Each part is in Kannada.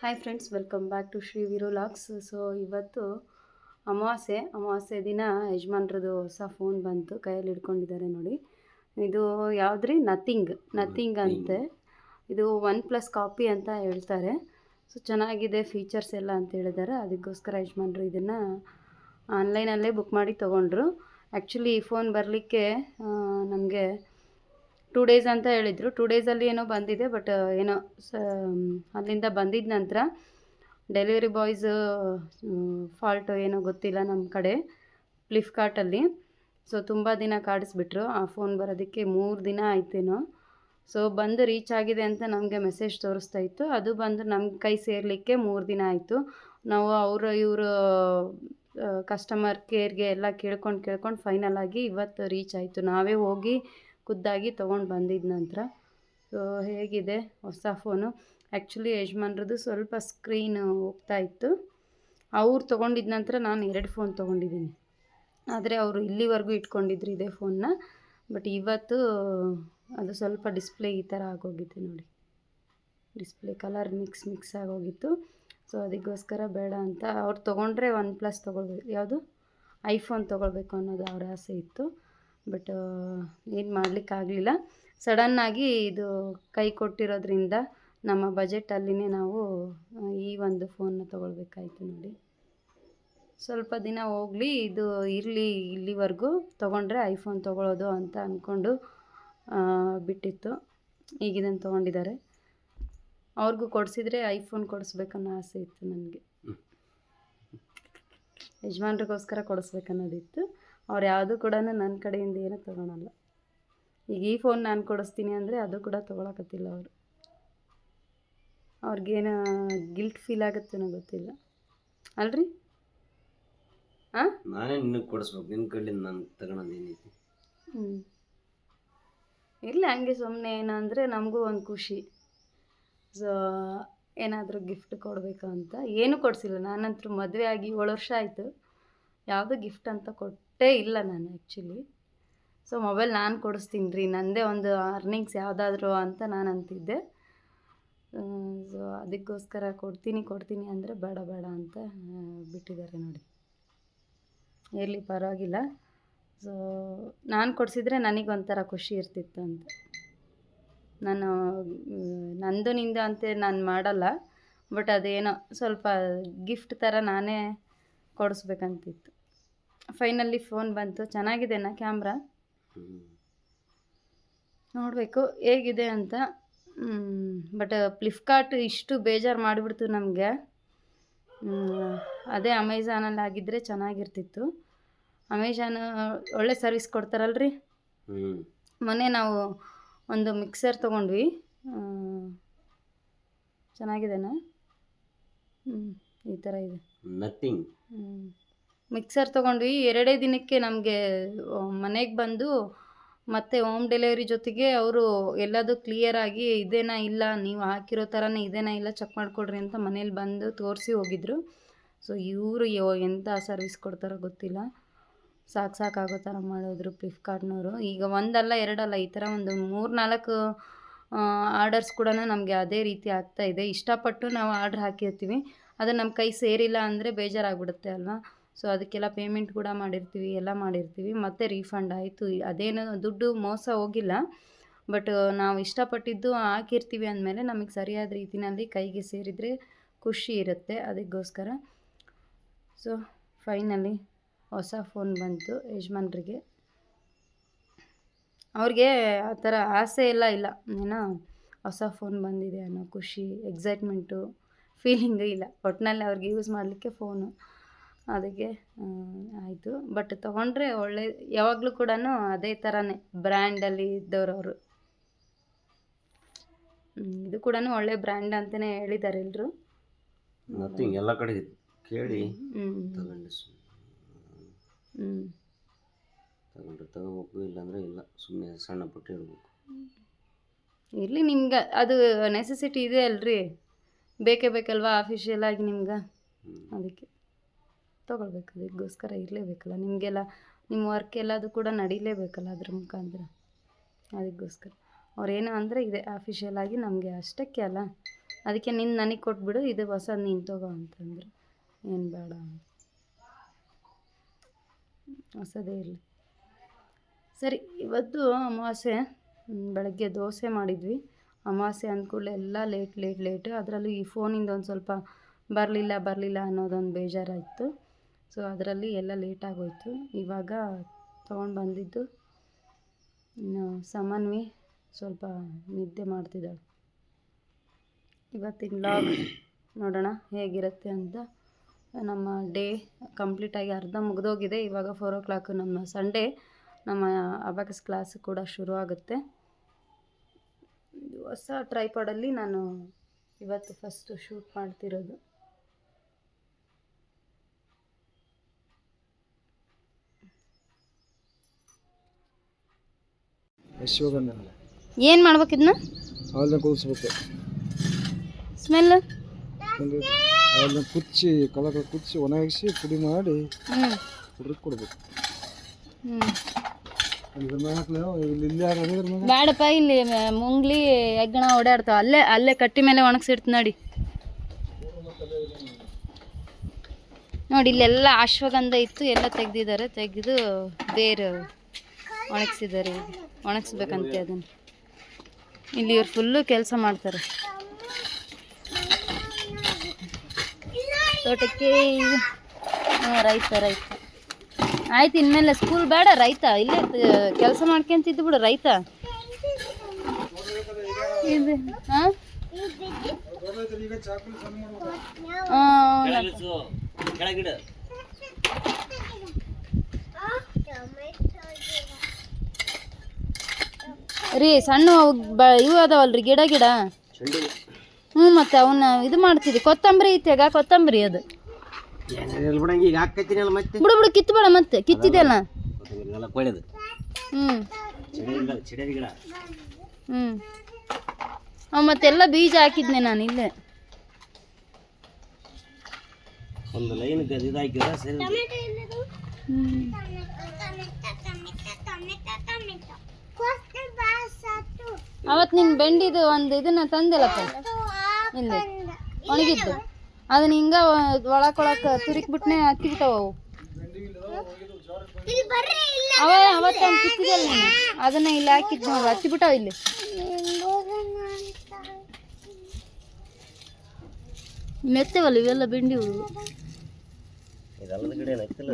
Hi friends welcome back to Shri ವಿರೋ ಲಾಕ್ಸ್ ಸೊ ಇವತ್ತು ಅಮಾವಾಸ್ಯೆ ಅಮಾವಾಸ್ಯೆ ದಿನ ಯಜಮಾನ್ರದ್ದು ಹೊಸ ಫೋನ್ ಬಂತು ಕೈಯಲ್ಲಿ ಹಿಡ್ಕೊಂಡಿದ್ದಾರೆ ನೋಡಿ. ಇದು ಯಾವುದ್ರಿ? ನಥಿಂಗ್ ನಥಿಂಗ್ ಅಂತೆ. ಇದು ಒನ್ ಪ್ಲಸ್ ಕಾಪಿ ಅಂತ ಹೇಳ್ತಾರೆ. ಸೊ ಚೆನ್ನಾಗಿದೆ ಫೀಚರ್ಸ್ ಎಲ್ಲ ಅಂತ ಹೇಳಿದ್ದಾರೆ. ಅದಕ್ಕೋಸ್ಕರ ಯಜಮಾನ್ರು ಇದನ್ನು ಆನ್ಲೈನಲ್ಲೇ ಬುಕ್ ಮಾಡಿ ತೊಗೊಂಡ್ರು. ಆ್ಯಕ್ಚುಲಿ ಈ ಫೋನ್ ಬರಲಿಕ್ಕೆ ನಮಗೆ ಟೂ ಡೇಸ್ ಅಂತ ಹೇಳಿದರು. ಟೂ ಡೇಸಲ್ಲಿ ಏನೋ ಬಂದಿದೆ, ಬಟ್ ಏನೋ ಸ ಅಲ್ಲಿಂದ ಬಂದಿದ್ದ ನಂತರ ಡೆಲಿವರಿ ಬಾಯ್ಸ್ ಫಾಲ್ಟು ಏನೋ ಗೊತ್ತಿಲ್ಲ ನಮ್ಮ ಕಡೆ ಫ್ಲಿಪ್ಕಾರ್ಟಲ್ಲಿ ಸೊ, ತುಂಬ ದಿನ ಕಾಡಿಸ್ಬಿಟ್ರು. ಆ ಫೋನ್ ಬರೋದಕ್ಕೆ ಮೂರು ದಿನ ಆಯ್ತೇನೋ. ಸೊ, ಬಂದು ರೀಚ್ ಆಗಿದೆ ಅಂತ ನಮಗೆ ಮೆಸೇಜ್ ತೋರಿಸ್ತಾ ಇತ್ತು. ಅದು ಬಂದು ನಮ್ಮ ಕೈ ಸೇರಲಿಕ್ಕೆ ಮೂರು ದಿನ ಆಯಿತು. ನಾವು ಅವರು, ಇವರು ಕಸ್ಟಮರ್ ಕೇರ್ಗೆ ಎಲ್ಲ ಕೇಳ್ಕೊಂಡು ಕೇಳ್ಕೊಂಡು ಫೈನಲ್ ಆಗಿ ಇವತ್ತು ರೀಚ್ ಆಯಿತು. ನಾವೇ ಹೋಗಿ ಖುದ್ದಾಗಿ ತೊಗೊಂಡು ಬಂದಿದ್ದ ನಂತರ ಸೊ ಹೇಗಿದೆ ಹೊಸ ಫೋನು ಆ್ಯಕ್ಚುಲಿ ಯಜಮಾನ್ರದ್ದು ಸ್ವಲ್ಪ ಸ್ಕ್ರೀನ್ ಹೋಗ್ತಾ ಇತ್ತು. ಅವ್ರು ತೊಗೊಂಡಿದ್ದ ನಂತರ ನಾನು ಎರಡು ಫೋನ್ ತೊಗೊಂಡಿದ್ದೀನಿ. ಆದರೆ ಅವರು ಇಲ್ಲಿವರೆಗೂ ಇಟ್ಕೊಂಡಿದ್ರು ಇದೇ ಫೋನ್ನ ಬಟ್ ಇವತ್ತು, ಅದು ಸ್ವಲ್ಪ ಡಿಸ್ಪ್ಲೇ ಈ ಥರ ಆಗೋಗಿತ್ತು ನೋಡಿ. ಡಿಸ್ಪ್ಲೇ ಕಲರ್ ಮಿಕ್ಸ್ ಮಿಕ್ಸ್ ಆಗೋಗಿತ್ತು. ಸೊ ಅದಕ್ಕೋಸ್ಕರ ಬೇಡ ಅಂತ ಅವ್ರು ತೊಗೊಂಡ್ರೆ ಒನ್ ಪ್ಲಸ್ ತೊಗೊಳ್ಬೇಕು. ಯಾವುದು? ಐಫೋನ್ ತೊಗೊಳ್ಬೇಕು ಅನ್ನೋದು ಅವ್ರ ಆಸೆ ಇತ್ತು. ಬಟ್ ಏನು ಮಾಡಲಿಕ್ಕಾಗಲಿಲ್ಲ ಸಡನ್ನಾಗಿ ಇದು ಕೈ ಕೊಟ್ಟಿರೋದ್ರಿಂದ ನಮ್ಮ ಬಜೆಟಲ್ಲಿನೇ ನಾವು ಈ ಒಂದು ಫೋನ್ನ ತೊಗೊಳ್ಬೇಕಾಯಿತು ನೋಡಿ. ಸ್ವಲ್ಪ ದಿನ ಹೋಗಲಿ ಇದು ಇರಲಿ ಇಲ್ಲಿವರೆಗೂ. ತೊಗೊಂಡ್ರೆ ಐಫೋನ್ ತೊಗೊಳ್ಳೋದು ಅಂತ ಅಂದ್ಕೊಂಡು ಬಿಟ್ಟಿತ್ತು. ಈಗ ಇದನ್ನು ತೊಗೊಂಡಿದ್ದಾರೆ. ಅವ್ರಿಗೂ ಕೊಡಿಸಿದ್ರೆ ಐಫೋನ್ ಕೊಡಿಸ್ಬೇಕನ್ನೋ ಆಸೆ ಇತ್ತು ನನಗೆ. ಯಜಮಾನ್ರಿಗೋಸ್ಕರ ಕೊಡಿಸ್ಬೇಕನ್ನೋದಿತ್ತು. ಅವ್ರು ಯಾವುದು ಕೂಡ ನನ್ನ ಕಡೆಯಿಂದ ಏನೂ ತೊಗೊಳಲ್ಲ. ಈಗ ಈ ಫೋನ್ ನಾನು ಕೊಡಿಸ್ತೀನಿ ಅಂದರೆ ಅದು ಕೂಡ ತೊಗೊಳಕತ್ತಿಲ್ಲ ಅವರು. ಅವ್ರಿಗೇನು ಗಿಲ್ಟ್ ಫೀಲ್ ಆಗುತ್ತೇನೋ ಗೊತ್ತಿಲ್ಲ. ಅಲ್ರಿ? ಹಾಂ ನಾನೇ ನಿನಗೆ ಕೊಡಿಸ್ಬೇಕು. ನಿನ್ನ ಕಡೆಯಿಂದ ನಾನು ತಗೊಳೋದು ಏನೈತಿ ಹ್ಞೂ ಇಲ್ಲ ಹಂಗೆ ಸುಮ್ಮನೆ ಏನಂದರೆ ನಮಗೂ ಒಂದು ಖುಷಿ. ಸೊ ಏನಾದರೂ ಗಿಫ್ಟ್ ಕೊಡಬೇಕು ಅಂತ. ಏನೂ ಕೊಡಿಸಿಲ್ಲ. ನಾನಂತೂ ಮದುವೆ ಆಗಿ ಏಳು ವರ್ಷ ಆಯಿತು. ಯಾವುದೂ ಗಿಫ್ಟ್ ಅಂತ ಕೊಟ್ಟೇ ಇಲ್ಲ ನಾನು ಆ್ಯಕ್ಚುಲಿ ಸೊ ಮೊಬೈಲ್ ನಾನು ಕೊಡಿಸ್ತೀನಿ ರೀ. ನನ್ನದೇ ಒಂದು ಅರ್ನಿಂಗ್ಸ್ ಯಾವುದಾದ್ರು ಅಂತ ನಾನು ಅಂತಿದ್ದೆ. ಸೊ ಅದಕ್ಕೋಸ್ಕರ ಕೊಡ್ತೀನಿ ಕೊಡ್ತೀನಿ ಅಂದರೆ ಬೇಡ ಬೇಡ ಅಂತ ಬಿಟ್ಟಿದ್ದಾರೆ ನೋಡಿ. ಇರಲಿ, ಪರವಾಗಿಲ್ಲ. ಸೊ ನಾನು ಕೊಡಿಸಿದ್ರೆ ನನಗೊಂಥರ ಖುಷಿ ಇರ್ತಿತ್ತು ಅಂತ. ನಾನು ನಂದು ನಿಂದು ಅಂತ ನಾನು ಮಾಡಲ್ಲ. ಬಟ್ ಅದೇನೋ ಸ್ವಲ್ಪ ಗಿಫ್ಟ್ ಥರ ನಾನೇ ಕೊಡಿಸ್ಬೇಕಂತಿತ್ತು. ಫೈನಲ್ಲಿ ಫೋನ್ ಬಂತು. ಚೆನ್ನಾಗಿದೆನಾ ಕ್ಯಾಮ್ರಾ? ನೋಡಬೇಕು. ಹೇಗಿದೆ ಅಂತ. ಬಟ್ ಫ್ಲಿಪ್ಕಾರ್ಟ್ ಇಷ್ಟು ಬೇಜಾರು ಮಾಡಿಬಿಡ್ತು ನಮಗೆ. ಅದೇ ಅಮೆಝಾನಲ್ಲಿ ಆಗಿದ್ದರೆ ಚೆನ್ನಾಗಿರ್ತಿತ್ತು. ಅಮೆಝಾನ್ ಒಳ್ಳೆ ಸರ್ವಿಸ್ ಕೊಡ್ತಾರಲ್ರಿ? ಮೊನ್ನೆ ನಾವು ಒಂದು ಮಿಕ್ಸರ್ ತೊಗೊಂಡ್ವಿ. ಚೆನ್ನಾಗಿದೆನಾ? ಹ್ಞೂ ಈ ಥರ ಇದೆ. ನಥಿಂಗ್ ಮಿಕ್ಸರ್ ತೊಗೊಂಡ್ವಿ. ಎರಡೇ ದಿನಕ್ಕೆ ನಮಗೆ ಮನೆಗೆ ಬಂದು ಮತ್ತೆ ಹೋಮ್ ಡೆಲಿವರಿ ಜೊತೆಗೆ ಅವರು ಎಲ್ಲದೂ ಕ್ಲಿಯರಾಗಿ ಇದೇನಾ ಇಲ್ಲ, ನೀವು ಹಾಕಿರೋ ಥರನೇ ಇದೇನಾ ಇಲ್ಲ ಚೆಕ್ ಮಾಡಿಕೊಡ್ರಿ ಅಂತ ಮನೇಲಿ ಬಂದು ತೋರಿಸಿ ಹೋಗಿದ್ರು. ಸೊ, ಇವರು ಎಂಥ ಸರ್ವಿಸ್ ಕೊಡ್ತಾರೋ ಗೊತ್ತಿಲ್ಲ. ಸಾಕು ಸಾಕಾಗೋ ಥರ ಮಾಡಿದ್ರು ಫ್ಲಿಪ್ಕಾರ್ಟ್ನವರು ಈಗ ಒಂದಲ್ಲ, ಎರಡಲ್ಲ, ಈ ಥರ ಒಂದು ಮೂರು ನಾಲ್ಕು ಆರ್ಡರ್ಸ್ ಕೂಡ ನಮಗೆ ಅದೇ ರೀತಿ ಆಗ್ತಾಯಿದೆ ಇಷ್ಟಪಟ್ಟು ನಾವು ಆರ್ಡ್ರ್ ಹಾಕಿರ್ತೀವಿ. ಅದು ನಮ್ಮ ಕೈ ಸೇರಿಲ್ಲ ಅಂದರೆ ಬೇಜಾರಾಗ್ಬಿಡುತ್ತೆ ಅಲ್ವಾ? ಸೊ ಅದಕ್ಕೆಲ್ಲ ಪೇಮೆಂಟ್ ಕೂಡ ಮಾಡಿರ್ತೀವಿ, ಎಲ್ಲ ಮಾಡಿರ್ತೀವಿ. ಮತ್ತೆ ರೀಫಂಡ್ ಆಯಿತು. ಅದೇನು ದುಡ್ಡು ಮೋಸ ಹೋಗಿಲ್ಲ. ಬಟ್ ನಾವು ಇಷ್ಟಪಟ್ಟಿದ್ದು ಹಾಕಿರ್ತೀವಿ ಅಂದಮೇಲೆ ನಮಗೆ ಸರಿಯಾದ ರೀತಿಯಲ್ಲಿ ಕೈಗೆ ಸೇರಿದರೆ ಖುಷಿ ಇರುತ್ತೆ. ಅದಕ್ಕೋಸ್ಕರ. ಸೊ ಫೈನಲಿ ಹೊಸ ಫೋನ್ ಬಂತು ಯಜಮಾನ್ರಿಗೆ. ಅವ್ರಿಗೆ ಆ ಥರ ಆಸೆ ಎಲ್ಲ ಇಲ್ಲ. ಏನೋ ಹೊಸ ಫೋನ್ ಬಂದಿದೆ ಅನ್ನೋ ಖುಷಿ ಎಕ್ಸೈಟ್ಮೆಂಟು ಫೀಲಿಂಗು ಇಲ್ಲ. ಒಟ್ಟಿನಲ್ಲಿ ಅವ್ರಿಗೆ ಯೂಸ್ ಮಾಡಲಿಕ್ಕೆ ಫೋನು ಅದಕ್ಕೆ ಆಯಿತು. ಬಟ್ ತೊಗೊಂಡ್ರೆ ಒಳ್ಳೆ ಯಾವಾಗಲೂ ಕೂಡ ಅದೇ ಥರನೇ ಬ್ರ್ಯಾಂಡಲ್ಲಿ ಇದ್ದವ್ರು ಅವರು ಇದು ಕೂಡ ಒಳ್ಳೆ ಬ್ರ್ಯಾಂಡ್ ಅಂತಲೇ ಹೇಳಿದ್ದಾರೆ ಎಲ್ಲರೂ ಎಲ್ಲ ಕಡೆ ಕೇಳಿ ಹ್ಞೂ ತಗೊಂಡ್ರೆ ತಗೋಬೇಕು ಇಲ್ಲಾಂದ್ರೆ ಇಲ್ಲ ಸುಮ್ಮನೆ ಸಣ್ಣ ಪುಟ್ಟ ಇಡಬೇಕು ಇರಲಿ ನಿಮ್ಗೆ ಅದು ನೆಸೆಸಿಟಿ ಇದೆ ಅಲ್ರಿ. ಬೇಕೇ ಬೇಕಲ್ವಾ ಆಫಿಷಿಯಲ್ ಆಗಿ ನಿಮ್ಗೆ? ಅದಕ್ಕೆ. ತೊಗೊಳ್ಬೇಕು ಅದಕ್ಕೋಸ್ಕರ ಇರಲೇಬೇಕಲ್ಲ, ನಿಮಗೆಲ್ಲ, ನಿಮ್ಮ ವರ್ಕ್ ಎಲ್ಲದು ಕೂಡ ನಡೀಲೇಬೇಕಲ್ಲ ಅದ್ರ ಮುಖಾಂತರ. ಅದಕ್ಕೋಸ್ಕರ. ಅವ್ರೇನು ಅಂದರೆ ಇದೆ ಅಫಿಷಿಯಲ್ ಆಗಿ ನಮಗೆ ಅಷ್ಟಕ್ಕೆ ಅಲ್ಲ. ಅದಕ್ಕೆ ನಿನ್ನ ನನಗೆ ಕೊಟ್ಬಿಡು, ಇದು ಹೊಸ ನೀನು ತಗೋ ಅಂತಂದರು. ಏನು ಬೇಡ ಹೊಸದೇ ಇರಲಿ. ಸರಿ, ಇವತ್ತು ಅಮಾವಾಸ್ಯೆ ಬೆಳಗ್ಗೆ ದೋಸೆ ಮಾಡಿದ್ವಿ. ಅಮಾವಾಸ್ಯೆ ಅಂದ್ಕೂಡಲೇ ಎಲ್ಲ ಲೇಟ್ ಲೇಟ್ ಲೇಟ್ ಅದರಲ್ಲೂ ಈ ಫೋನಿಂದ ಒಂದು ಸ್ವಲ್ಪ ಬರಲಿಲ್ಲ ಬರಲಿಲ್ಲ ಅನ್ನೋದೊಂದು ಬೇಜಾರಾಯಿತು. ಸೊ ಅದರಲ್ಲಿ ಎಲ್ಲ ಲೇಟ್ ಆಗೋಯ್ತು. ಇವಾಗ ತೊಗೊಂಡು ಬಂದಿದ್ದು ಇನ್ನು ಸಮನ್ವಿ ಸ್ವಲ್ಪ ನಿದ್ದೆ ಮಾಡ್ತಿದ್ದಾಳೆ. ಇವತ್ತಿನ ಲಾಗ್ ನೋಡೋಣ ಹೇಗಿರುತ್ತೆ ಅಂತ. ನಮ್ಮ ಡೇ ಕಂಪ್ಲೀಟಾಗಿ ಅರ್ಧ ಮುಗಿದೋಗಿದೆ. ಇವಾಗ ಫೋರ್ ಓ ಕ್ಲಾಕ್ ನಮ್ಮ ಸಂಡೇ ನಮ್ಮ ಅಬಾಕಸ್ ಕ್ಲಾಸ್ ಕೂಡ ಶುರು ಆಗುತ್ತೆ. ಹೊಸ ಟ್ರೈಪಾಡಲ್ಲಿ ನಾನು ಇವತ್ತು ಫಸ್ಟು ಶೂಟ್ ಮಾಡ್ತಿರೋದು. ಯಶೋಗಂಧ ಏನು ಮಾಡ್ಬೇಕಿದ್ನ ಹಾಲನ್ನ ಕುದಿಸ್ಬೇಕು ಸ್ಮೆಲ್ ಹಾಲನ್ನ ಕುಚ್ಚಿ ಕಲಕ ಕುಚ್ಚಿ ಒಣಗಿಸಿ ಪುಡಿ ಮಾಡಿ ಹುಡುಗರಿಗೆ ಕೊಡ್ಬೇಕು. ಬೇಡಪ್ಪ ಇಲ್ಲಿ ಮುಂಗ್ಲಿ ಹೆಗ್ಗಣ ಓಡಾಡ್ತಾವ. ಅಲ್ಲೇ ಅಲ್ಲೇ ಕಟ್ಟಿ ಮೇಲೆ ಒಣಗಿಸಿಡ್ತು ನೋಡಿ. ನೋಡಿ ಇಲ್ಲೆಲ್ಲ ಅಶ್ವಗಂಧ ಇತ್ತು ಎಲ್ಲ ತೆಗ್ದಿದ್ದಾರೆ. ತೆಗೆದು ಬೇರು ಒಣಗಿಸಿದ್ದಾರೆ ಒಣಗಿಸ್ಬೇಕಂತೆ ಅದನ್ನು. ಇಲ್ಲಿ ಇವ್ರು ಫುಲ್ಲು ಕೆಲಸ ಮಾಡ್ತಾರೆ. ತೋಟಕ್ಕೆ ಹ್ಞೂ ರೈತ ರೈತ. ಆಯ್ತು ಇನ್ಮೇಲೆ ಸ್ಕೂಲ್ ಬೇಡ ರೈತ. ಇಲ್ಲೇ ಕೆಲಸ ಮಾಡ್ಕೊಂತಿದ್ದು ಬಿಡು ರೈತ. ಇದು ಹಾಂ ಕೆಳಗಿಡ. ರೀ ಸಣ್ಣ ಬ ಇವು ಅದಾವಲ್ರಿ ಗಿಡ ಗಿಡ. ಹ್ಞೂ ಮತ್ತೆ ಅವನ್ನ ಇದು ಮಾಡ್ತೀವಿ ಕೊತ್ತಂಬರಿ ಐತೆಗ ಕೊತ್ತಂಬರಿ ಅದು. ಏನಿಲ್ಲ ಬಿಡಂಗ ಈಗ ಹಾಕತ್ತೀನಲ್ಲ ಮತ್ತೆ? ಬಿಡು ಬಿಡು ಕಿತ್ಬೇಡ ಮತ್ತೆ. ಕಿತ್ತಿದೆಲ್ಲ ಹ್ಞೂ ಹ್ಞೂ ಅವ ಮತ್ತೆಲ್ಲ ಬೀಜ ಹಾಕಿದ್ನೆ ನಾನು ಇಲ್ಲೇ. ಒಂದು ಲೈನ್ ಇದು ಹಾಕಿದ್ರೆ ಸರಿ. ಹ್ಞೂ ಅವತ್ತು ನಿನ್ನ ಬೆಂಡಿದು ಒಂದು ಇದನ್ನ ತಂದಿಲ್ಲಪ್ಪ. ಇಲ್ಲಿ ಒಣಗಿತ್ತು ಅದನ್ನ ಹಿಂಗ ಒಳಕೊಳಕ ತಿರುಕ್ ಬಿಟ್ನೆ ಹತ್ತಿ ಬಿಟ್ಟವು ಅವು. ಅವ ಅವತ್ತ ಕಿತ್ತಿದಲ್ಲ ನೀನು? ಅದನ್ನ ಇಲ್ಲಿ ಹಾಕಿದ್ ನೋಡು ಹತ್ತಿ ಬಿಟ್ಟವ ಇಲ್ಲಿ. ಮೆತ್ತವಲ್ಲ ಇವೆಲ್ಲ ಬೆಂಡಿ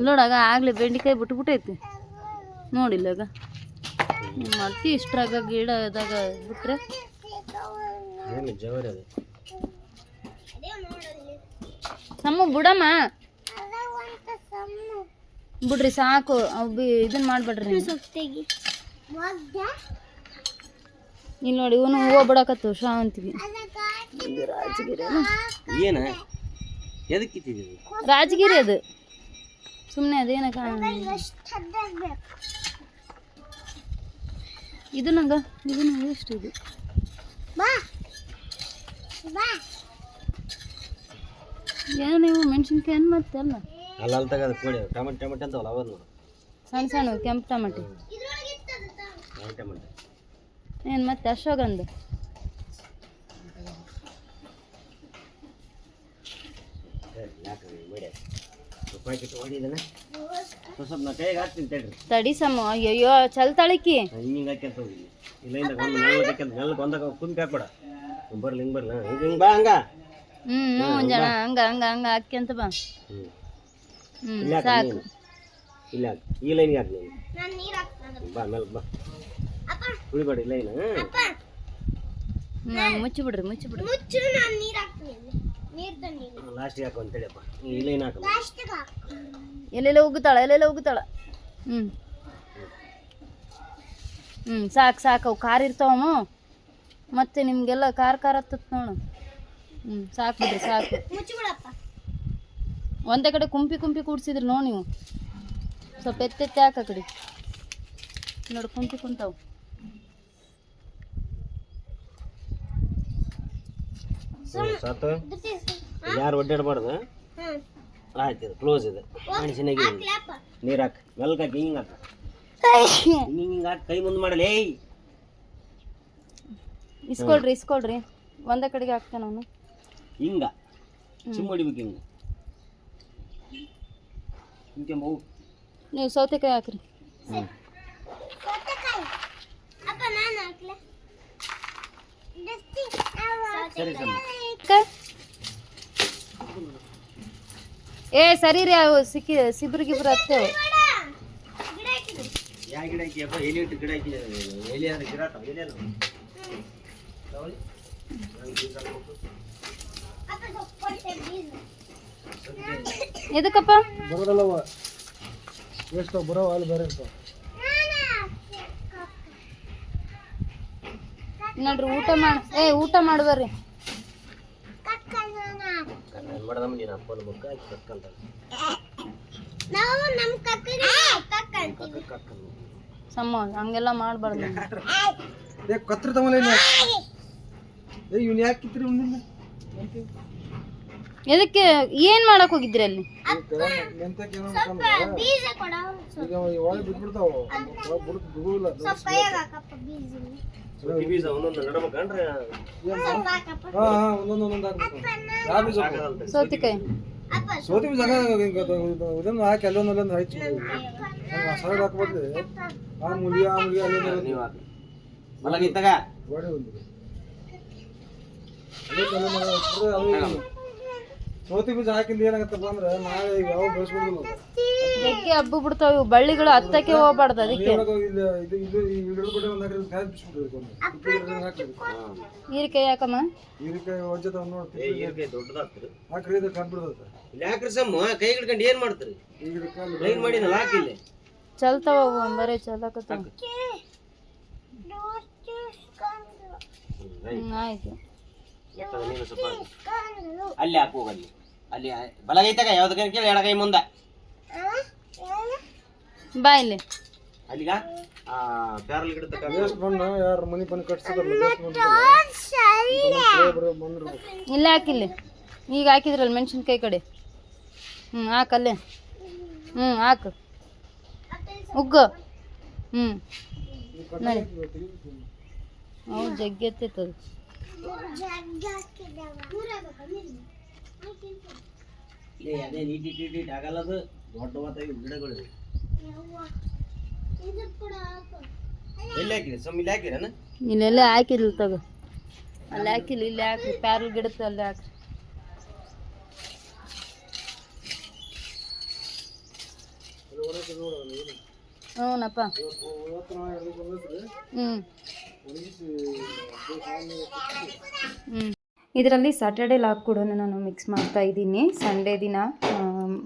ನೋಡಾಗ ಆಗ್ಲಿ ಬೆಂಡಿಕಾಯಿ ಬಿಟ್ಟು ಬಿಟ್ಟೈತಿ ನೋಡಿಲ್ಲಾಗ ಮತ್ತಿ ಇಷ್ಟ್ರಾಗ ಗಿಡದಾಗ ಬಿಟ್ರೆ? ನಮ್ಮ ಬುಡಮ್ಮ. ಬಿಡ್ರಿ ಸಾಕು. ಅವು ಇದನ್ನ ಮಾಡ್ಬೇಡ್ರಿ. ಇಲ್ಲಿ ನೋಡಿ ಇವನು ಹೂವು ಬಿಡಕತ್ತು ಶಾವಂತಿಗೆ. ರಾಜಗಿರಿ? ಏನ? ಎದಕ್ಕೆ ರಾಜಗಿರಿ ಅದು. ಸುಮ್ಮನೆ ಅದೇನ ಇದು ನಂಗ ಇದು ನಂಗೆ ಎಷ್ಟು ಇದು. ಏನು ನೀವು ಮೆಣಸಿನ್ಕಾಯಿ ಮತ್ತೆ ಅಲ್ಲ ಅಲ್ಲ ಅಲ್ಲಿ ತಗದು ಕೊಡಿ ಟಮಟ ಟಮಟ ಅಂತವಲ್ಲ ಅವ ನೋಡು ಸಣ್ಣ ಸಣ್ಣ ಕೆಂಪು ಟಮಾಟಿ. ಏನು ಮತ್ತೆ ಅಶ್ವಗಂಧ ಯಾಕೆ ಹೊಡಿದನ ಸ್ವಲ್ಪ ನಾ ಕೈಗೆ ಹಾಕ್ತೀನಿ ತಡ್ರಿ. ತಡಿ ಸಮ ಅಯ್ಯೋ ಚಲ್ ತಳಕಿ ಹಿಂಗೆ ಹಿಂಗೆ ಹಾಕ್ಯಂತ ಹೋಗಿ ಇಲ್ಲಿಂದ ಒಂದು ನೆಲಕ್ಕೆ ಹಾಕ್ಯಂತ ನೆಲಕ್ಕೆ ಒಂದಾಗ ಕುಂದ್ ಹಾಕ್ಬೇಡ ಬರ್ಲಿ ಹಿಂಗೆ ಬರ್ಲಿ ಹಿಂಗೆ ಹಿಂಗೆ ಬಾ ಹಂಗ. ಹ್ಞೂ ಹ್ಞೂ ಜನ ಹಂಗ ಹಂಗ ಹಂಗ ಹಾಕ್ಯಂತ ಬಾ. ಹ್ಞೂ ಹ್ಞೂ ಇಲ್ಲ ಸಾಕು. ಇಲ್ಲ ಇಲ್ಲಿ ಈ ಲೈನಿಗೆ ಹಾಕಿ ನೀನು. ಬಾ ಮೇಲೆ ಬಾ. ಉಳಿಬೇಡ ಈ ಲೈನ್ ಹ್ಞೂ ಮುಚ್ಚಿ ಬಿಡ್ರಿ ಮುಚ್ಚಿ ಬಿಡ್ರಿ ಲಾಸ್ಟಿಗೆ ಹಾಕು ಅಂತೇಳಿಯಪ್ಪ. ಎಲ್ಲೆಲ್ಲ ಉಗ್ತಾಳ ಎಲ್ಲೆಲ್ಲ ಉಗ್ತಾಳ? ಹ್ಞೂ ಹ್ಞೂ ಸಾಕು ಸಾಕು ಅವು ಕಾರ್ ಇರ್ತಾವಮ್ಮ ಮತ್ತೆ ನಿಮಗೆಲ್ಲ ಕಾರ್ ಕಾರ್ ಹತ್ತತ್ ನೋಡು. ಹ್ಞೂ ಸಾಕು ಬಿಡ್ರಿ ಸಾಕು. ಒಂದೇ ಕಡೆ ಕುಂಪಿ ಕುಂಪಿ ಕೂಡ್ಸಿದ್ರಿ ನೋಡಿ ನೀವು. ಸ್ವಲ್ಪ ಎತ್ತೆತ್ತೆ ಹಾಕ ಆ ಕಡೆ. ನೋಡಿ ಕುಂಪಿ ಕುಂತಾವು. ಹ್ಞೂ ಸಾತು ಯಾರು ಒಡ್ಡಾಡಬಾರ್ದು ಆಯ್ತು ಇದು ಕ್ಲೋಸ್ ಇದೆ. ಮೆಣಸಿನಾಗಿ ನೀರು ಹಾಕಿ. ಮೆಲ್ಕ ಹಾಕಿ ಹಿಂಗೆ ಹಾಕ. ಹಿಂಗೆ ಹಿಂಗೆ ಹಾಕಿ. ಕೈ ಮುಂದೆ ಮಾಡಲಿ ಏಯ್. ಇಸ್ಕೊಳ್ರಿ ಇಸ್ಕೊಳ್ರಿ. ಒಂದೇ ಕಡೆಗೆ ಹಾಕ್ತೇನೆ ನಾನು. ಹಿಂಗ. ಚಿಮ್ ಹೊಡಿಬೇಕು ಹಿಂಗೆ. ಹಿಂಗೆ ನೀವು ಸೌತೆಕಾಯಿ ಹಾಕ್ರಿ. ಹ್ಞೂ ಸರಿ ಸರ್ ಕ- ಏ ಸರಿ ರೀ ಅವು ಸಿಕ್ಕಿ ಸಿಬ್ರು ಗಿಬ್ರು ಹತ್ತೇವು. ಎದಕ್ಕಪ್ಪ? ಬರೋದಲ್ಲವ ಎಷ್ಟು ಬರೋ ಅಲ್ಲಿ ಬೇರೆ ಇರ್ತಾವ. ನೋಡ್ರಿ ಊಟ ಮಾಡ ಏ ಊಟ ಮಾಡ್ಬರ್ರಿ ಮಾಡ್ದಮ್ಮ ನೀನು ಅಪ್ಪನ ಮುಖ ನಮ್ಮ ಕಕ್ಕಂತ ಕಕ್ಕ ಕಕ್ಕಂತ ಸಮ್ಮ ಹಂಗೆಲ್ಲ ಮಾಡಬಾರ್ದು. ಏ ಕತ್ರಿ ಇನ್ನು. ಏ ಇವ್ನು ಯಾಕೆ ಕಿತ್ರಿ ಮುಂದಿನ ಎದಕ್ಕೆ ಏನ್ ಮಾಡಕ್ ಹೋಗಿದ್ರಿ ಅಲ್ಲಿ? ಮೆಂತಕ್ಕೆ ಏನೋ ಈಗ ಒಳಗೆ ಬೀಜ ಒಂದೊಂದು ನಡ್ಬೇಕಂದ್ರೆ ಹಾ ಹಾ ಒಂದೊಂದು ಒಂದೊಂದು ಹಾಕ್ಬೇಕು ಯಾವ ಬೀಜ ಆಗಲ್ಲ ಸೌತೆಕಾಯಿ. ಸೋತಿ ಬೀಜ ಇದನ್ನು ಹಾಕಿ ಅಲ್ಲೊಂದು ಅಲ್ಲೊಂದು ಹಚ್ಚಿ ಸೈಡ್ ಹಾಕ್ಬಾರ್ದು ಆ ಮುಲಿ ಆ ಮುಲಿ ಅಲ್ಲೊಂದು ನೀವು ಹಾಕಿ. ಮಲಗಿತ್ತಾಗ ಗೋಡೆ ಒಂದು ಅದು ಸೋತಿ ಬೀಜ ಹಾಕಿಂದ ಏನಾಗತ್ತಪ್ಪ ಅಂದ್ರೆ ನಾಳೆ ಈಗ ಯಾವ ಬೆಳೆಸ್ಬಿಡುದಿಲ್ಲ ಜಗ್ಗಿ ಹಬ್ಬ ಬಿಡ್ತಾವ ಇವು ಬಳ್ಳಿಗಳು ಹತ್ತಕ್ಕೆ ಹೋಗ್ಬಾರ್ದು ಅದಕ್ಕೆ. ಇದು ಇದು ಒಂದು ಹಾಕಿದ್ರೆ ಬಿಸ್ಬಿಡ್ಬೇಕು ಹೀರಿಕಾಯಿ ಯಾಕಮ್ಮ ಹೀರಿಕಾಯಿ ದೊಡ್ಡದಾಗ್ತದೆ. ಹಾಕ್ರಿ ಇದು ಕಂಡ್ಬಿಡ್ತೈತೆ ಇಲ್ಲಿ ಯಾಕ್ರಿ ಸಮ್ಮ ಕೈ ಹಿಡ್ಕೊಂಡು ಏನು ಮಾಡ್ತೀರಿ? ಈಗ ಇದಕ್ಕೆ ಲೈನ್ ಇಲ್ಲಿ. ಹಾಕಿಲ್ಲಿ ಚಲ್ತಾವ ಅವು ಬರೀ ಹ್ಮ್ ಆಯ್ತು. ಹಾಕು. ಅಲ್ಲಿ ಹಾಕೋಗಲ್ಲಿ ಅಲ್ಲಿ ಬಲಗೈ ಬಲಗೈತಾಗ ಯಾವ್ದು ಕೈ ಕೇಳಿ ಎಡಗೈ ಮುಂದೆ. ಬಾ ಇಲ್ಲಿ. ಅಲ್ಲಿಗ? ಪ್ಯಾರಲ್ ಗಿಡ ಯಾರು ಮನೆ ಪನಿ ಇಲ್ಲೇ ಹಾಕಿಲ್ಲಿ ಈಗ ಹಾಕಿದ್ರಲ್ಲ ಮೆಣಸಿನ್ಕಾಯಿ ಕಡೆ. ಹ್ಞೂ ಹಾಕಲ್ಲೇ ಹ್ಞೂ ಹಾಕು. ಉಗ್ಗು. ಹ್ಞೂ ನೋಡಿ ಹೌದು ಜಗ್ಗಿ ಅದೇ ನೀಟ್ ಇಟ್ ಇಟ್ ಇಟ್ ಆಗಲ್ಲ ಅದು ದೊಡ್ಡವಾದ ಗಿಡಗಳು ಎಲ್ಲಿ ಹಾಕಿರಿ ಸಮ್ ಇಲ್ಲಿ ಹಾಕಿರೇನ ಇಲ್ಲೆಲ್ಲ ಹಾಕಿಲ್ಲ ತಗೋ. ಅಲ್ಲಿ ಹಾಕಿಲ್ಲ ಇಲ್ಲಿ ಹಾಕ್ರಿ ಪ್ಯಾರಲ್ ಗಿಡಕ್ಕೆ ಅಲ್ಲಿ ಹಾಕ್ರಿ ಹ್ಞೂನಪ್ಪ. ಹ್ಞೂ ಹ್ಞೂ ಇದರಲ್ಲಿ ಸ್ಯಾಟರ್ಡೆ ಲಾಕ್ ಕೂಡ ನಾನು ಮಿಕ್ಸ್ ಮಾಡ್ತಾ ಇದ್ದೀನಿ. ಸಂಡೇ ದಿನ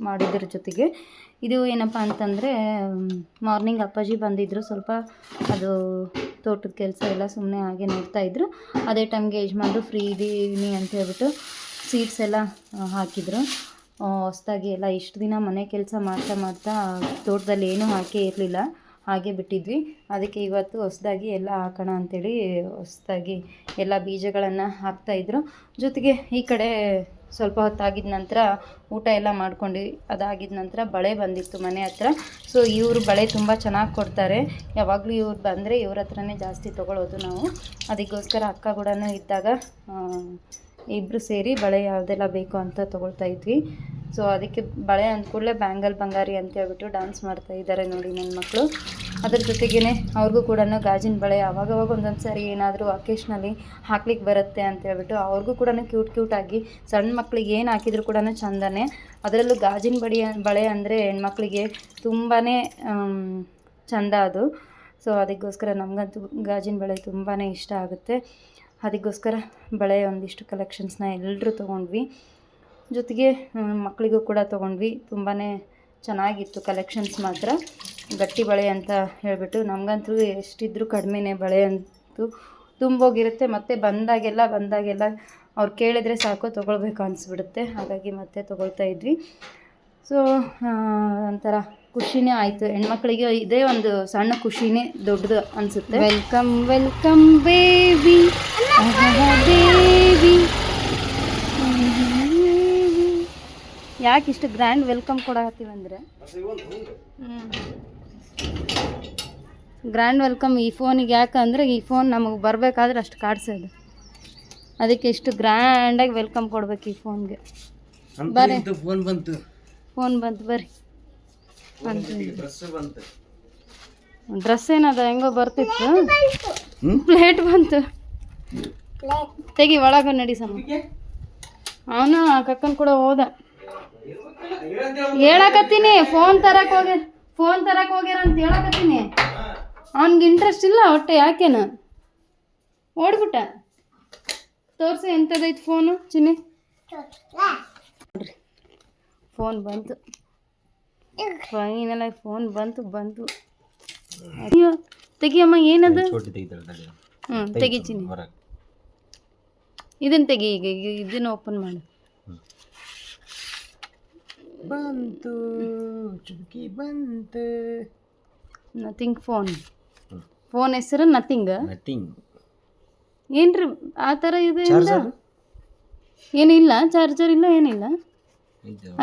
ಮಾಡಿದ್ರ ಜೊತೆಗೆ. ಇದು ಏನಪ್ಪ ಅಂತಂದರೆ ಮಾರ್ನಿಂಗ್ ಅಪ್ಪಾಜಿ ಬಂದಿದ್ದರು ಸ್ವಲ್ಪ ಅದು ತೋಟದ ಕೆಲಸ ಎಲ್ಲ ಸುಮ್ಮನೆ ಹಾಗೆ ನೋಡ್ತಾ ಇದ್ರು. ಅದೇ ಟೈಮ್ಗೆ ಯಜಮಾನ್ರು ಫ್ರೀ ಇದ್ದೀನಿ ಅಂತ ಹೇಳ್ಬಿಟ್ಟು ಸೀಡ್ಸ್ ಎಲ್ಲ ಹಾಕಿದ್ರು. ಹೊಸ್ದಾಗಿ ಎಲ್ಲ ಇಷ್ಟು ದಿನ ಮನೆ ಕೆಲಸ ಮಾಡ್ತಾ ಮಾಡ್ತಾ ತೋಟದಲ್ಲಿ ಏನೂ ಹಾಕೇ ಇರಲಿಲ್ಲ. ಹಾಗೆ ಬಿಟ್ಟಿದ್ವಿ. ಅದಕ್ಕೆ ಇವತ್ತು ಹೊಸದಾಗಿ ಎಲ್ಲ ಹಾಕೋಣ ಅಂಥೇಳಿ ಹೊಸದಾಗಿ ಎಲ್ಲ ಬೀಜಗಳನ್ನು ಹಾಕ್ತಾಯಿದ್ರು ಜೊತೆಗೆ ಈ ಕಡೆ ಸ್ವಲ್ಪ ಹೊತ್ತಾಗಿದ ನಂತರ ಊಟ ಎಲ್ಲ ಮಾಡ್ಕೊಂಡು ಅದಾಗಿದ ನಂತರ ಬಳೆ ಬಂದಿತ್ತು ಮನೆ ಹತ್ರ. ಸೊ ಇವರು ಬಳೆ ತುಂಬ ಚೆನ್ನಾಗಿ ಕೊಡ್ತಾರೆ. ಯಾವಾಗಲೂ ಇವ್ರು ಬಂದರೆ ಇವ್ರ ಹತ್ರನೇ ಜಾಸ್ತಿ ತೊಗೊಳೋದು ನಾವು. ಅದಕ್ಕೋಸ್ಕರ ಅಕ್ಕ ಕೂಡ ಇದ್ದಾಗ ಇಬ್ಬರು ಸೇರಿ ಬಳೆ ಯಾವುದೆಲ್ಲ ಬೇಕು ಅಂತ ತೊಗೊಳ್ತಾ ಇದ್ವಿ. ಸೊ ಅದಕ್ಕೆ ಬಳೆ ಅಂದ ಕೂಡಲೇ ಬ್ಯಾಂಗಲ್ ಬಂಗಾರಿ ಅಂತ ಹೇಳ್ಬಿಟ್ಟು ಡ್ಯಾನ್ಸ್ ಮಾಡ್ತಾ ಇದ್ದಾರೆ ನೋಡಿ ನನ್ನ ಮಕ್ಕಳು ಅದ್ರ ಜೊತೆಗೇ ಅವ್ರಿಗೂ ಕೂಡ ಗಾಜಿನ ಬಳೆ ಅವಾಗವಾಗ ಒಂದೊಂದು ಸಾರಿ ಏನಾದರೂ ಅಕೇಶ್ನಲ್ಲಿ ಹಾಕ್ಲಿಕ್ಕೆ ಬರುತ್ತೆ ಅಂತ ಹೇಳ್ಬಿಟ್ಟು ಅವ್ರಿಗೂ ಕೂಡ ಕ್ಯೂಟ್ ಕ್ಯೂಟಾಗಿ ಸಣ್ಣ ಮಕ್ಳಿಗೆ ಏನು ಹಾಕಿದ್ರು ಕೂಡ ಚಂದನೇ. ಅದರಲ್ಲೂ ಗಾಜಿನ ಬಡಿ ಬಳೆ ಅಂದರೆ ಹೆಣ್ಮಕ್ಳಿಗೆ ತುಂಬಾ ಚಂದ ಅದು. ಸೊ ಅದಕ್ಕೋಸ್ಕರ ನಮಗಂತೂ ಗಾಜಿನ ಬಳೆ ತುಂಬಾ ಇಷ್ಟ ಆಗುತ್ತೆ. ಅದಕ್ಕೋಸ್ಕರ ಬಳೆ ಒಂದಿಷ್ಟು ಕಲೆಕ್ಷನ್ಸ್ನ ಎಲ್ಲರೂ ತೊಗೊಂಡ್ವಿ. ಜೊತೆಗೆ ಮಕ್ಕಳಿಗೂ ಕೂಡ ತೊಗೊಂಡ್ವಿ. ತುಂಬಾ ಚೆನ್ನಾಗಿತ್ತು ಕಲೆಕ್ಷನ್ಸ್ ಮಾತ್ರ. ಗಟ್ಟಿ ಬಳೆ ಅಂತ ಹೇಳಿಬಿಟ್ಟು ನಮಗಂತೂ ಎಷ್ಟಿದ್ರೂ ಕಡಿಮೆನೇ ಬಳೆ ಅಂತೂ ತುಂಬೋಗಿರುತ್ತೆ. ಮತ್ತು ಬಂದಾಗೆಲ್ಲ ಬಂದಾಗೆಲ್ಲ ಅವ್ರು ಕೇಳಿದರೆ ಸಾಕು ತೊಗೊಳ್ಬೇಕು ಅನಿಸ್ಬಿಡುತ್ತೆ. ಹಾಗಾಗಿ ಮತ್ತೆ ತೊಗೊಳ್ತಾ ಇದ್ವಿ. ಸೊ ಒಂಥರ ಖುಷಿನೇ ಆಯಿತು. ಹೆಣ್ಮಕ್ಳಿಗೆ ಇದೇ ಒಂದು ಸಣ್ಣ ಖುಷಿನೇ ದೊಡ್ಡದು ಅನಿಸುತ್ತೆ. ವೆಲ್ಕಮ್ ವೆಲ್ಕಮ್ ಬೇಬಿ ಬೇಬಿ ಯಾಕೆ ಇಷ್ಟು ಗ್ರ್ಯಾಂಡ್ ವೆಲ್ಕಮ್ ಕೊಡಕತ್ತೀವಿ ಅಂದರೆ? ಗ್ರ್ಯಾಂಡ್ ವೆಲ್ಕಮ್ ಈ ಫೋನಿಗೆ ಯಾಕಂದರೆ ಈ ಫೋನ್ ನಮಗೆ ಬರಬೇಕಾದ್ರೆ ಅಷ್ಟು ಕಾಡ್ಸೋದು ಅದಕ್ಕೆ ಇಷ್ಟು ಗ್ರ್ಯಾಂಡಾಗಿ ವೆಲ್ಕಮ್ ಕೊಡ್ಬೇಕು ಈ ಫೋನ್ಗೆ ಅಂತ ಫೋನ್ ಬಂತು. ಫೋನ್ ಬಂತು ಬರ್ರಿ. ಡ್ರೆಸ್ ಏನದ ಹೆಂಗೋ ಬರ್ತಿತ್ತು? ಪ್ಲೇಟ್ ಬಂತು. ತೆಗಿ ಒಳಗೆ ನಡಿ ಸಮ. ಅವನು ಕಕ್ಕನ್ ಕೂಡ ಹೋದ. ಹೇಳಕತ್ತೀನಿ ಫೋನ್ ತರಕ್ ಹೋಗಿ ಫೋನ್ ತರಕ್ ಹೋಗ್ಯಾರ ಅಂತ ಹೇಳಕತ್ತೀನಿ. ಅವನ್ಗೆ ಇಂಟ್ರೆಸ್ಟ್ ಇಲ್ಲ ಒಟ್ಟೆ ಯಾಕೆನ? ಓಡ್ಬಿಟ್ಟ. ತೋರ್ಸಿ ಎಂತದೈತ್ ಫೋನು ಚಿನ್ನಿ? ನೋಡ್ರಿ ಫೋನ್ ಬಂತು. ಫೈನಲ್ ಫೋನ್ ಬಂತು ಬಂತು. ಅಯ್ಯೋ ತೆಗಿಯಮ್ಮ ಏನದು? ಹ್ಮ್. ಹ್ಞೂ ತೆಗಿ ಚಿನ್ನಿ. ಇದನ್ನ ತೆಗಿ ಈಗ ಈಗ ಇದನ್ನ ಓಪನ್ ಮಾಡು. ಬಂತು ಚುಟುಕಿ ಬಂತು. Nothing phone. ಫೋನ್ ಹೆಸರು ನಥಿಂಗ್ ನಟಿಂಗ್ ಏನ್ರಿ ಆ ಥರ ಇದೆ ಇಲ್ಲ? ಚಾರ್ಜರ್ ಏನಿಲ್ಲ ಚಾರ್ಜರ್ ಇಲ್ಲ ಏನಿಲ್ಲ?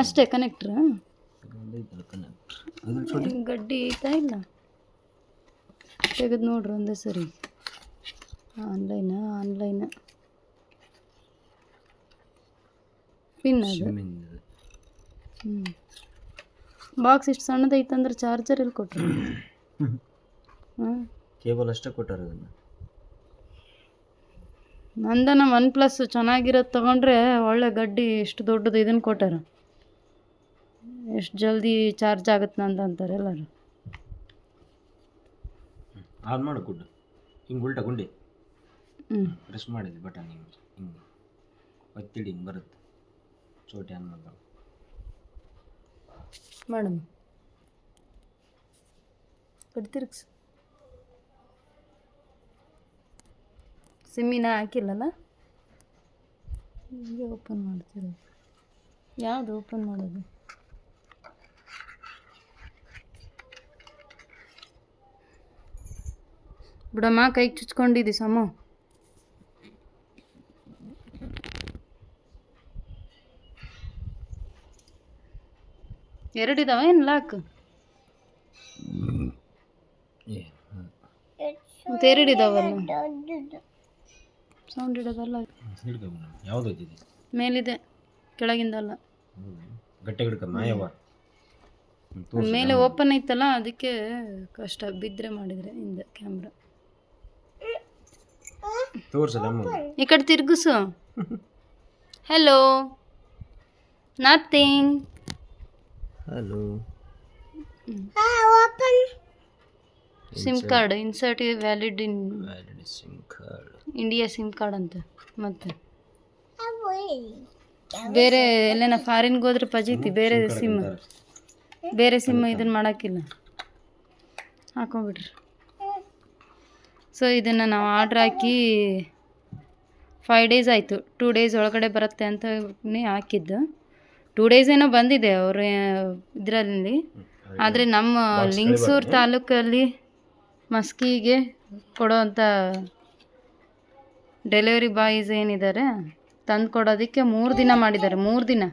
ಅಷ್ಟೇ ಕನೆಕ್ಟ್ರ್ ಅದು ಚೋಟಿ ಗಡ್ಡಿ ಐತಾ ಇಲ್ಲ? ತೆಗೆದು ನೋಡ್ರಿ ಒಂದೇ ಸರಿ. ಆನ್ಲೈನ್ ಆನ್ಲೈನ್ ಪಿನ್ ಅದು? ಸ್ವಿಮ್ಮಿಂಗ್ ಹ್ಞೂ ಬಾಕ್ಸ್ ಇಷ್ಟು ಸಣ್ಣದೈತಂದ್ರೆ ಚಾರ್ಜರ್ ಇಲ್ಲಿ ಕೊಟ್ಟರು ಹ್ಮ್. ಕೇಬಲ್ ಅಷ್ಟೇ ಕೊಟ್ಟಾರ ಅದನ್ನು? ನಂದನ ಒನ್ ಪ್ಲಸ್ ಚೆನ್ನಾಗಿರೋದು ತೊಗೊಂಡ್ರೆ ಒಳ್ಳೆ ಗಡ್ಡಿ ಎಷ್ಟು ದೊಡ್ಡದು ಇದನ್ನು ಕೊಟ್ಟಾರ. ಎಷ್ಟು ಜಲ್ದಿ ಚಾರ್ಜ್ ಆಗುತ್ತೆ ನಂದು ಅಂತಾರೆ ಎಲ್ಲರು. ಆನ್ ಮಾಡು ಗುಡ್ ಹಿಂಗೆ ಉಲ್ಟಾ ಗುಂಡಿ. ಹ್ಞೂ ಪ್ರೆಸ್ ಮಾಡಿದ್ವಿ ಬಟನ್ ಹಿಂಗೆ ಹಿಂಗೆ. ಒತ್ತಿಡಿ ಹಿಂಗೆ ಬರುತ್ತೆ. ಚೋಟಿ ಆನ್ ಮಾಡ್ಬೇಕು ಕಡ್ ತಿರ್ಗ್ಸು ಸಿಮ್ಮಿನ ಹಾಕಿಲ್ಲಲ್ಲ? ಹೀಗೆ ಓಪನ್ ಮಾಡ್ತೀರ ಯಾವುದು ಓಪನ್ ಮಾಡೋದು? ಬಿಡಮ್ಮ ಕೈಗೆ ಚುಚ್ಕೊಂಡಿದ್ದಿ ಸಮ. ಎರಡಿದಾವ ಏನು ಲಾಕ್ ಎರಡು ಮತ್ತೆ ಎರಡಿದಾವಲ್ಲ? ಸೌಂಡ್ ಇಡೋದಲ್ಲ ಯಾವ್ದು ಮೇಲಿದೆ ಕೆಳಗಿಂದಲ್ಲ ಗಟ್ಟೆ ಮಾಯವ ಮೇಲೆ ಓಪನ್ ಐತಲ್ಲ ಅದಕ್ಕೆ ಕಷ್ಟ ಬಿದ್ದರೆ ಮಾಡಿದರೆ ಹಿಂದೆ ಕ್ಯಾಮ್ರಾ ಈ ಕಡೆ ತಿರ್ಗಿಸು. Hello Nothing hello SIM card insert valid invalid SIM card India SIM card ಅಂತ ಮತ್ತೆ. ಬೇರೆ ಎಲ್ಲೇನ ಫಾರಿನ್ಗೆ ಹೋದ್ರೆ ಪಜೀತಿ ಬೇರೆ ಸಿಮ್ ಬೇರೆ ಸಿಮ್ ಇದನ್ನ ಮಾಡೋಕ್ಕಿಲ್ಲ ಹಾಕೊಂಬಿಟ್ರಿ ಸೊ ಇದನ್ನು ನಾವು ಆರ್ಡ್ರ್ ಹಾಕಿ ಫೈವ್ ಡೇಸ್ ಆಯಿತು ಟೂ ಡೇಸ್ ಒಳಗಡೆ ಬರುತ್ತೆ ಅಂತ ಹಾಕಿದ್ದು. ಟೂ ಡೇಸ್ ಏನೋ ಬಂದಿದೆ ಅವ್ರ ಇದರಲ್ಲಿ. ಆದರೆ ನಮ್ಮ ಲಿಂಗಸೂರು ತಾಲೂಕಲ್ಲಿ ಮಸ್ಕಿಗೆ ಕೊಡೋವಂಥ ಡೆಲಿವರಿ ಬಾಯ್ಸ್ ಏನಿದ್ದಾರೆ ತಂದು ಕೊಡೋದಕ್ಕೆ ಮೂರು ದಿನ ಮಾಡಿದ್ದಾರೆ ಮೂರು ದಿನ.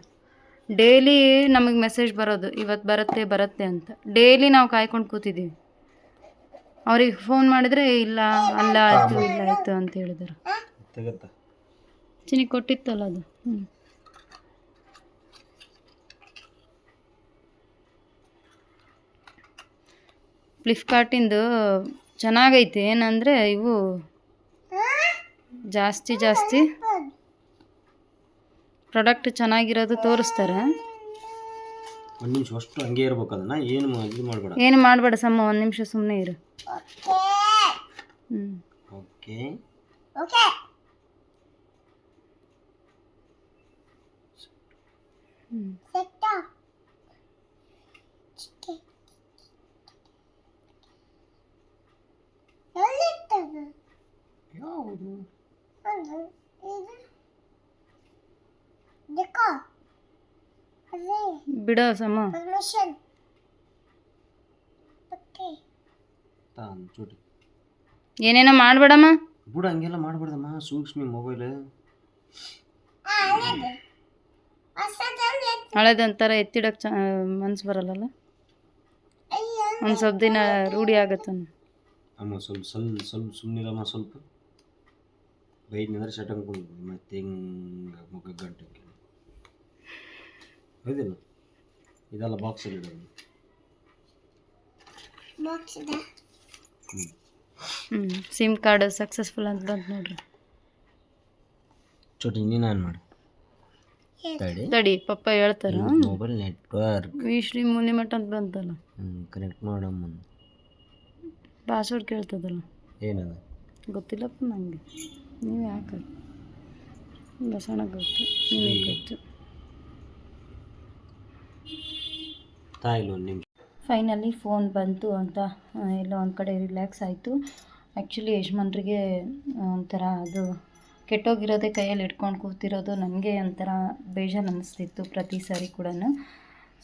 ಡೈಲಿ ನಮಗೆ ಮೆಸೇಜ್ ಬರೋದು ಇವತ್ತು ಬರುತ್ತೆ ಬರುತ್ತೆ ಅಂತ. ಡೈಲಿ ನಾವು ಕಾಯ್ಕೊಂಡು ಕೂತಿದ್ದೀವಿ ಅವ್ರಿಗೆ ಫೋನ್ ಮಾಡಿದರೆ ಇಲ್ಲ ಅಲ್ಲ ಆಯಿತು ಇಲ್ಲ ಆಯಿತು ಅಂತ ಹೇಳಿದರು. ಚಿನ್ನಿ ಚಿನಿ ಕೊಟ್ಟಿತ್ತಲ್ಲ ಅದು. ಹ್ಞೂ ಫ್ಲಿಪ್ಕಾರ್ಟಿಂದು ಚೆನ್ನಾಗೈತೆ. ಏನಂದರೆ ಇವು ಜಾಸ್ತಿ ಜಾಸ್ತಿ ಪ್ರಾಡಕ್ಟ್ ಚೆನ್ನಾಗಿರೋದು ತೋರಿಸ್ತಾರೆ. ಒಂದು ನಿಮಿಷ ಅಷ್ಟು ಹಂಗೆ ಇರ್ಬೇಕು ಅದನ್ನ. ಏನು ಇದು ಮಾಡಬೇಡ. ಏನು ಮಾಡಬೇಡ ಸಮ್ಮ ಒಂದು ನಿಮಿಷ ಸುಮ್ಮನೆ ಇರು. ಹ್ಞೂ ಓಕೆ ಯಾವುದು ಬಿಡೋ ಓಕೆ ತಾನ್ ಚೂಟಿ ಏನೇನೋ ಮಾಡಬೇಡಮ್ಮ ಬಿಡು ಹಂಗೆಲ್ಲ ಮಾಡಬಾರ್ದಮ್ಮ ಸೂಕ್ಷ್ಮಿ ಮೊಬೈಲ್ ಹಳೆದೊಂಥರ ಎತ್ತಿಡಕ್ಕೆ ಚ ಮನ್ಸು ಬರಲ್ಲಲ್ಲ? ಒಂದು ಸ್ವಲ್ಪ ದಿನ ರೂಢಿ ಆಗತ್ತೆ ಅಮ್ಮ ಸ್ವಲ್ಪ ಸ್ವಲ್ಪ ಸ್ವಲ್ಪ ಸುಮ್ಮನಿರಮ್ಮ ಸ್ವಲ್ಪ ಬೈದ್ನಂದ್ರೆ ಶಟ್ ಅನ್ಕೊಂಡು ಮತ್ತೆ ಹಿಂಗೆ ಮುಖ ಗಂಟೆ ಹೌದಿಲ್ಲ ಇದೆಲ್ಲ ಬಾಕ್ಸ್ ಇಡೋದು ಹ್ಞೂ ಸಿಮ್ ಕಾರ್ಡ್ ಸಕ್ಸಸ್ಫುಲ್ ಅಂತ ಬಂತು ನೋಡ್ರಿ. ಚೋಟಿ ನೀನು ಆನ್ ಮಾಡು ತಡಿ ತಡಿ ಪಪ್ಪ ಹೇಳ್ತಾರ. ಮೊಬೈಲ್ ನೆಟ್ವರ್ಕ್ ವಿಶ್ರೀ ಮುನಿಮಠ ಅಂತ ಬಂತಲ್ಲ. ಹ್ಞೂ ಕನೆಕ್ಟ್ ಮಾಡಮ್ಮ ಪಾಸ್ವರ್ಡ್ ಕೇಳ್ತದಲ್ಲ. ಏನದು? ಗೊತ್ತಿಲ್ಲಪ್ಪ ನನಗೆ ನೀವು ಯಾಕೆ? ಬಸವಣ್ಣ ಗೊತ್ತು. ನಿಮಗೆ ಗೊತ್ತು? ಫೈನಲಿ ಫೋನ್ ಬಂತು ಅಂತ ಎಲ್ಲ ಒಂದು ಕಡೆ ರಿಲ್ಯಾಕ್ಸ್ ಆಯಿತು. ಆ್ಯಕ್ಚುಲಿ ಯಜಮಾನ್ರಿಗೆ ಒಂಥರ ಅದು ಕೆಟ್ಟೋಗಿರೋದೇ ಕೈಯಲ್ಲಿ ಇಟ್ಕೊಂಡು ಕೂತಿರೋದು ನನಗೆ ಒಂಥರ ಬೇಜಾರು ಅನ್ನಿಸ್ತಿತ್ತು ಪ್ರತಿ ಸಾರಿ ಕೂಡ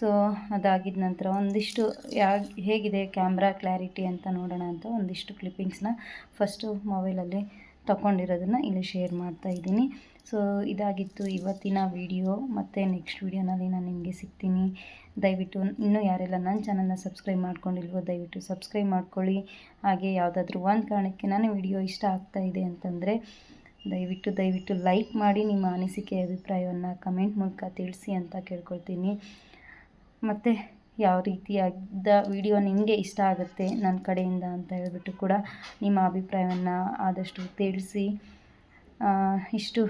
ಸೊ, ಅದಾಗಿದ ನಂತರ ಒಂದಿಷ್ಟು ಯಾ, ಹೇಗಿದೆ ಕ್ಯಾಮ್ರಾ ಕ್ಲಾರಿಟಿ ಅಂತ ನೋಡೋಣ ಅಂತ ಒಂದಿಷ್ಟು ಕ್ಲಿಪ್ಪಿಂಗ್ಸ್ನ ಫಸ್ಟು ಮೊಬೈಲಲ್ಲಿ ತಗೊಂಡಿರೋದನ್ನು ಇಲ್ಲಿ ಶೇರ್ ಮಾಡ್ತಾ ಇದ್ದೀನಿ. ಸೊ, ಇದಾಗಿತ್ತು ಇವತ್ತಿನ ವಿಡಿಯೋ. ಮತ್ತು ನೆಕ್ಸ್ಟ್ ವಿಡಿಯೋನಲ್ಲಿ ನಾನು ನಿಮಗೆ ಸಿಗ್ತೀನಿ. ದಯವಿಟ್ಟು ಇನ್ನೂ ಯಾರೆಲ್ಲ ನನ್ನ ಚಾನಲ್ನ ಸಬ್ಸ್ಕ್ರೈಬ್ ಮಾಡ್ಕೊಂಡಿಲ್ವೋ, ದಯವಿಟ್ಟು ಸಬ್ಸ್ಕ್ರೈಬ್ ಮಾಡ್ಕೊಳ್ಳಿ. ಹಾಗೆ ಯಾವುದಾದ್ರೂ ಒಂದು ಕಾರಣಕ್ಕೆ ನಾನು ವಿಡಿಯೋ ಇಷ್ಟ ಆಗ್ತಾ ಇದೆ ಅಂತಂದರೆ, ದಯವಿಟ್ಟು ದಯವಿಟ್ಟು ಲೈಕ್ ಮಾಡಿ ನಿಮ್ಮ ಅನಿಸಿಕೆ, ಅಭಿಪ್ರಾಯವನ್ನು ಕಮೆಂಟ್ ಮೂಲಕ ತಿಳಿಸಿ ಅಂತ ಕೇಳ್ಕೊಳ್ತೀನಿ. ಮತ್ತು ಯಾವ ರೀತಿಯಾದ ವಿಡಿಯೋ ನಿಮಗೆ ಇಷ್ಟ ಆಗುತ್ತೆ ನನ್ನ ಕಡೆಯಿಂದ ಅಂತ ಹೇಳ್ಬಿಟ್ಟು ಕೂಡ ನಿಮ್ಮ ಅಭಿಪ್ರಾಯವನ್ನು ಆದಷ್ಟು ತಿಳಿಸಿ. ಇಷ್ಟು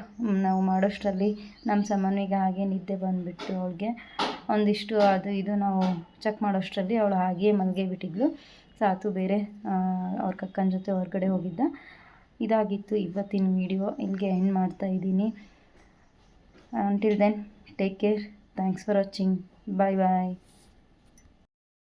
ನಾವು ಮಾಡೋಷ್ಟರಲ್ಲಿ ನಮ್ಮ ಸಮನ್ವಿಗೆ ಹಾಗೆ ನಿದ್ದೆ ಬಂದುಬಿಟ್ಟು ಅವಳಿಗೆ. ಒಂದಿಷ್ಟು ಅದು ಇದು ನಾವು ಚೆಕ್ ಮಾಡೋಷ್ಟರಲ್ಲಿ ಅವಳು ಹಾಗೇ ಮಲಗೇ ಬಿಟ್ಟಿದ್ಲು. ಸಾತು ಬೇರೆ ಅವ್ರ ಕಕ್ಕನ ಜೊತೆ ಹೊರಗಡೆ ಹೋಗಿದ್ದ. ಇದಾಗಿತ್ತು ಇವತ್ತಿನ ವಿಡಿಯೋ. ಇಲ್ಲಿಗೆ ಎಂಡ್ ಮಾಡ್ತಾ ಇದ್ದೀನಿ. Until then take care thanks for watching bye bye